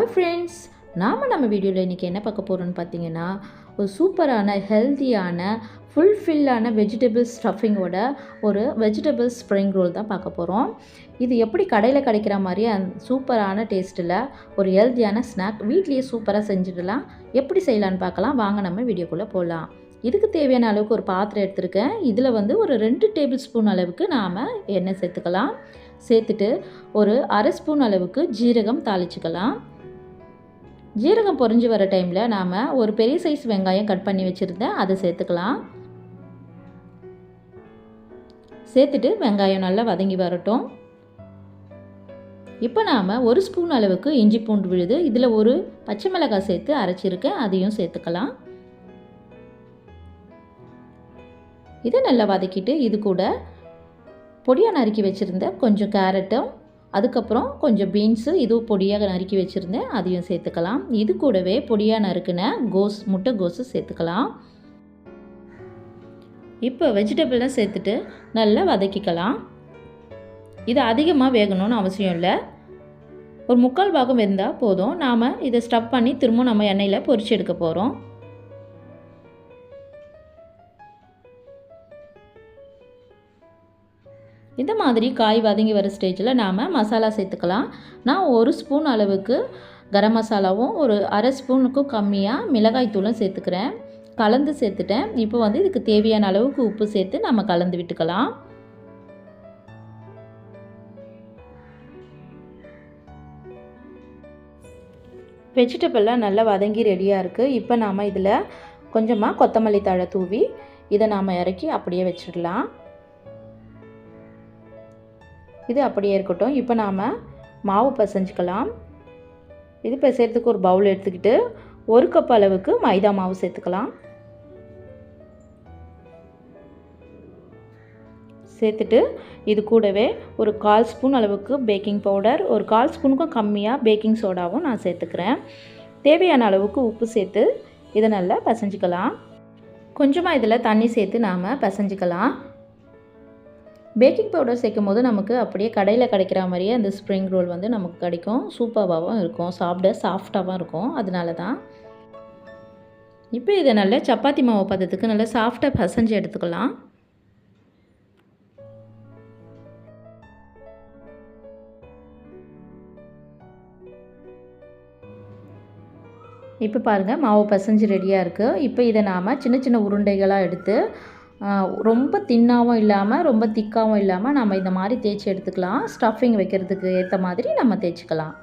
Hi friends நாம் நம்ம வீடியோவில் இன்றைக்கி என்ன பார்க்க போகிறோம்னு பார்த்தீங்கன்னா ஒரு சூப்பரான ஹெல்த்தியான ஃபுல்ஃபில்லான வெஜிடபிள் ஸ்டஃபிங்கோட ஒரு வெஜிடபிள் ஸ்ப்ரிங் ரோல் தான் பார்க்க போகிறோம் இது எப்படி கடையில் கிடைக்கிற மாதிரி அந்த சூப்பரான டேஸ்ட்டில் ஒரு ஹெல்த்தியான ஸ்நாக் வீட்லேயே சூப்பராக செஞ்சுடலாம். எப்படி செய்யலான்னு பார்க்கலாம். வாங்க நம்ம வீடியோக்குள்ளே போகலாம் இதுக்கு தேவையான அளவுக்கு ஒரு பாத்திரம் எடுத்திருக்கேன். இதில் வந்து ஒரு ரெண்டு டேபிள் ஸ்பூன் அளவுக்கு நாம் எண்ணெய் சேர்த்துக்கலாம். சேர்த்துட்டு ஒரு அரை ஸ்பூன் அளவுக்கு ஜீரகம் தாளிச்சுக்கலாம். ஜீரகம் பொரிஞ்சு வர டைமில் நாம் ஒரு பெரிய சைஸ் வெங்காயம் கட் பண்ணி வச்சுருந்தேன். அதை சேர்த்துக்கலாம். சேர்த்துட்டு வெங்காயம் நல்லா வதங்கி வரட்டும். இப்போ நாம் ஒரு ஸ்பூன் அளவுக்கு இஞ்சி பூண்டு விழுது இதில் ஒரு பச்சை மிளகாய் சேர்த்து அரைச்சிருக்கேன். அதையும் சேர்த்துக்கலாம். இதை நல்லா வதக்கிட்டு இது கூட பொடியாக நறுக்கி வச்சுருந்த கொஞ்சம் கேரட்டும் அதுக்கப்புறம் கொஞ்சம் பீன்ஸு இதுவும் பொடியாக நறுக்கி வச்சுருந்தேன். அதையும் சேர்த்துக்கலாம். இது கூடவே பொடியாக நறுக்கின கோஸ் முட்டை கோஸு சேர்த்துக்கலாம். இப்போ வெஜிடபிள்லாம் சேர்த்துட்டு நல்லா வதக்கிக்கலாம். இது அதிகமாக வேகணும்னு அவசியம் இல்லை. ஒரு முக்கால் பாகம் வெந்தால் போதும். நாம் இதை ஸ்டப் பண்ணி திரும்ப நம்ம எண்ணெயில் பொரிச்சு எடுக்க போகிறோம் இந்த மாதிரி காய் வதங்கி வர ஸ்டேஜில் நாம் மசாலா சேர்த்துக்கலாம். நான் ஒரு ஸ்பூன் அளவுக்கு கரம் மசாலாவும் ஒரு அரை ஸ்பூனுக்கும் கம்மியாக மிளகாய் தூளும் சேர்த்துக்கிறேன். கலந்து சேர்த்துட்டேன். இப்போ வந்து இதுக்கு தேவையான அளவுக்கு உப்பு சேர்த்து நம்ம கலந்து விட்டுக்கலாம். வெஜிடபிள்லாம் நல்லா வதங்கி ரெடியாக இருக்குது இப்போ நாம் இதில் கொஞ்சமாக கொத்தமல்லி தழை தூவி இதை நாம் இறக்கி அப்படியே வச்சிடலாம். இது அப்படியே இருக்கட்டும். இப்போ நாம் மாவு பசைஞ்சிக்கலாம். இது பிசைறதுக்கு ஒரு பவுல் எடுத்துக்கிட்டு ஒரு கப் அளவுக்கு மைதா மாவு சேர்த்துக்கலாம். சேர்த்துட்டு இது கூடவே ஒரு கால் ஸ்பூன் அளவுக்கு பேக்கிங் பவுடர் ஒரு கால் ஸ்பூனுக்கும் கம்மியாக பேக்கிங் சோடாவும் நான் சேர்த்துக்கிறேன். தேவையான அளவுக்கு உப்பு சேர்த்து இதை நல்லா பசைஞ்சிக்கலாம். கொஞ்சமாக இதில் தண்ணி சேர்த்து நாம் பசைஞ்சிக்கலாம். பேக்கிங் பவுடர் சேர்க்கும் போது நமக்கு அப்படியே கடையில் கிடைக்கிற மாதிரியே அந்த ஸ்ப்ரிங் ரோல் வந்து நமக்கு கிடைக்கும். சூப்பராகவும் இருக்கும். சாப்பிட சாஃப்டாகவும் இருக்கும். அதனால தான் இப்போ இதை நல்லா சப்பாத்தி மாவு பதத்துக்கு நல்லா சாஃப்டாக பசஞ்சு எடுத்துக்கலாம். இப்போ பாருங்கள் மாவு பசஞ்சு ரெடியாக இருக்குது இப்போ இதை நாம் சின்ன சின்ன உருண்டைகளாக எடுத்து ரொம்ப தின்னாகவும் இல்லாமல் ரொம்ப திக்காகவும் இல்லாமல் நம்ம இந்த மாதிரி தேய்ச்சி எடுத்துக்கலாம். ஸ்டஃபிங் வைக்கிறதுக்கு ஏற்ற மாதிரி நம்ம தேய்ச்சிக்கலாம்.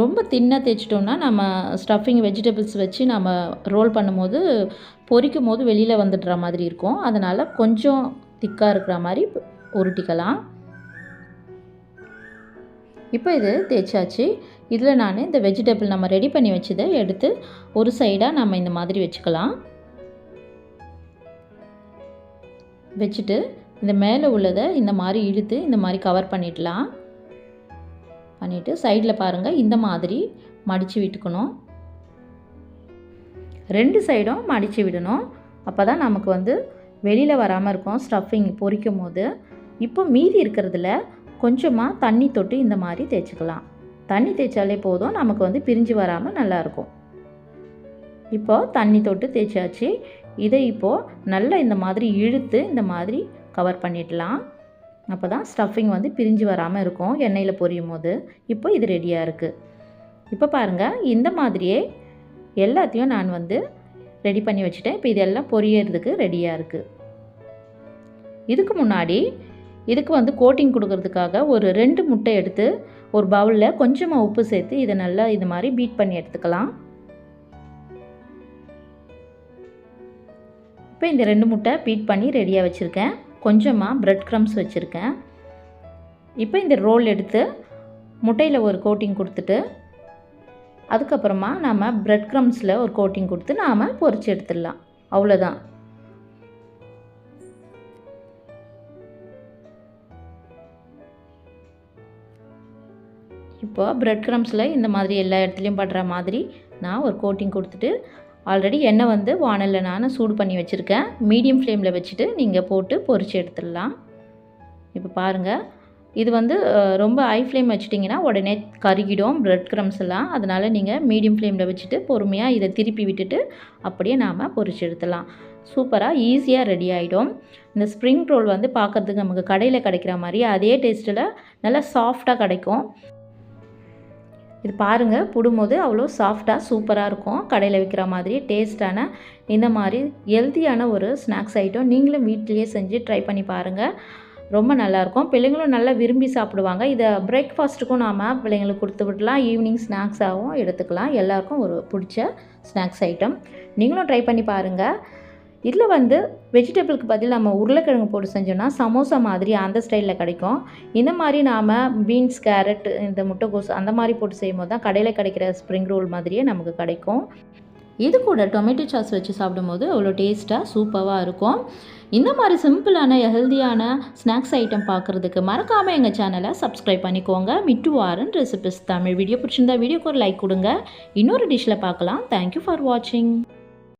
ரொம்ப தின்னாக தேய்ச்சிட்டோம்னா நம்ம ஸ்டஃபிங் வெஜிடபிள்ஸ் வச்சு நம்ம ரோல் பண்ணும்போது பொரிக்கும் போது வெளியில் வந்துடுற மாதிரி இருக்கும். அதனால் கொஞ்சம் திக்காக இருக்கிற மாதிரி உருட்டிக்கலாம் இப்போ இது தேய்ச்சாச்சு. இதில் நான் இந்த வெஜிடபிள் நம்ம ரெடி பண்ணி வச்சதை எடுத்து ஒரு சைடாக நம்ம இந்த மாதிரி வச்சுக்கலாம். வச்சுட்டு இந்த மேலே உள்ளதை இந்த மாதிரி இழுத்து இந்த மாதிரி கவர் பண்ணிடலாம். பண்ணிவிட்டு சைடில் பாருங்கள் இந்த மாதிரி மடித்து விட்டுக்கணும். ரெண்டு சைடும் மடித்து விடணும். அப்போ தான் நமக்கு வந்து வெளியில் வராமல் இருக்கும் ஸ்டஃபிங் பொரிக்கும் போது இப்போ மீதி இருக்கிறதுல கொஞ்சமாக தண்ணி தொட்டு இந்த மாதிரி தேய்ச்சிக்கலாம். தண்ணி தேய்ச்சாலே போதும் நமக்கு வந்து பிரிஞ்சு வராமல் நல்லாயிருக்கும் இப்போது தண்ணி தொட்டு தேய்ச்சாச்சு. இதை இப்போது நல்லா இந்த மாதிரி இழுத்து இந்த மாதிரி கவர் பண்ணிடலாம். அப்போ தான் ஸ்டஃபிங் வந்து பிரிஞ்சு வராமல் இருக்கும் எண்ணெயில் பொரியும் போது. இப்போ இது ரெடியாக இருக்குது இப்போ பாருங்கள் இந்த மாதிரியே எல்லாத்தையும் நான் வந்து ரெடி பண்ணி வச்சுட்டேன். இப்போ இதெல்லாம் பொரியறதுக்கு ரெடியாக இருக்குது இதுக்கு முன்னாடி இதுக்கு வந்து கோட்டிங் கொடுக்கறதுக்காக ஒரு ரெண்டு முட்டை எடுத்து ஒரு பவுலில் கொஞ்சமாக உப்பு சேர்த்து இதை நல்லா இது மாதிரி பீட் பண்ணி எடுத்துக்கலாம். இப்போ இந்த ரெண்டு முட்டை பீட் பண்ணி ரெடியாக வச்சுருக்கேன். கொஞ்சமாக ப்ரெட் க்ரம்ஸ் வச்சுருக்கேன். இப்போ இந்த ரோல் எடுத்து முட்டையில் ஒரு கோட்டிங் கொடுத்துட்டு அதுக்கப்புறமா நாம் ப்ரெட் க்ரம்ஸில் ஒரு கோட்டிங் கொடுத்து நாம் பொறிச்சு எடுத்துடலாம். அவ்வளோதான் இப்போ ப்ரெட் க்ரம்ஸில் இந்த மாதிரி எல்லா இடத்துலையும் படுற மாதிரி நான் ஒரு கோட்டிங் கொடுத்துட்டு ஆல்ரெடி எண்ணெய் வந்து வானலில் நான் சூடு பண்ணி வச்சுருக்கேன். மீடியம் ஃப்ளேமில் வச்சுட்டு நீங்கள் போட்டு பொரித்து எடுத்துடலாம். இப்போ பாருங்கள் இது வந்து ரொம்ப ஹை ஃப்ளேம் வச்சிட்டிங்கன்னா உடனே கருகிடும் ப்ரெட் க்ரம்ஸ் எல்லாம். அதனால் நீங்கள் மீடியம் ஃப்ளேமில் வச்சுட்டு பொறுமையாக இதை திருப்பி விட்டுட்டு அப்படியே நாம் பொறிச்சு எடுத்துடலாம். சூப்பராக ஈஸியாக ரெடி ஆகிடும் இந்த ஸ்ப்ரிங் ரோல் வந்து பார்க்குறதுக்கு நமக்கு கடையில் கிடைக்கிற மாதிரி அதே டேஸ்ட்டில் நல்லா சாஃப்டாக கிடைக்கும். இது பாருங்கள் புடும்போது அவ்வளோ சாஃப்டாக சூப்பராக இருக்கும். கடையில் விற்கிற மாதிரி டேஸ்டான இந்த மாதிரி ஹெல்த்தியான ஒரு ஸ்நாக்ஸ் ஐட்டம் நீங்களும் வீட்டிலேயே செஞ்சு ட்ரை பண்ணி பாருங்கள் ரொம்ப நல்லாயிருக்கும் பிள்ளைங்களும் நல்லா விரும்பி சாப்பிடுவாங்க. இதை பிரேக்ஃபாஸ்ட்டுக்கும் நாம் பிள்ளைங்களுக்கு கொடுத்து விடலாம். ஈவினிங் ஸ்நாக்ஸாகவும் எடுத்துக்கலாம். எல்லாருக்கும் ஒரு பிடிச்ச ஸ்நாக்ஸ் ஐட்டம் நீங்களும் ட்ரை பண்ணி பாருங்கள் இதில் வந்து வெஜிடபிளுக்கு பதில் நம்ம உருளைக்கிழங்கு போட்டு செஞ்சோம்னா சமோசா மாதிரி அந்த ஸ்டைலில் கிடைக்கும். இந்த மாதிரி நாம் பீன்ஸ் கேரட் இந்த முட்டைகோஸ் அந்த மாதிரி போட்டு செய்யும்போது தான் கடையில் கிடைக்கிற ஸ்ப்ரிங் ரோல் மாதிரியே நமக்கு கிடைக்கும். இது கூட டொமேட்டோ சாஸ் வச்சு சாப்பிடும்போது அவ்வளோ டேஸ்ட்டாக சூப்பராக இருக்கும். இந்த மாதிரி சிம்பிளான ஹெல்தியான ஸ்நாக்ஸ் ஐட்டம் பார்க்குறதுக்கு மறக்காமல் எங்கள் சேனலை சப்ஸ்கிரைப் பண்ணிக்கோங்க. மிட்டு வாரன் ரெசிபிஸ் தமிழ் வீடியோ பிடிச்சிருந்தா வீடியோக்கு ஒரு லைக் கொடுங்க. இன்னொரு டிஷ்ஷில் பார்க்கலாம். தேங்க்யூ ஃபார் வாட்சிங்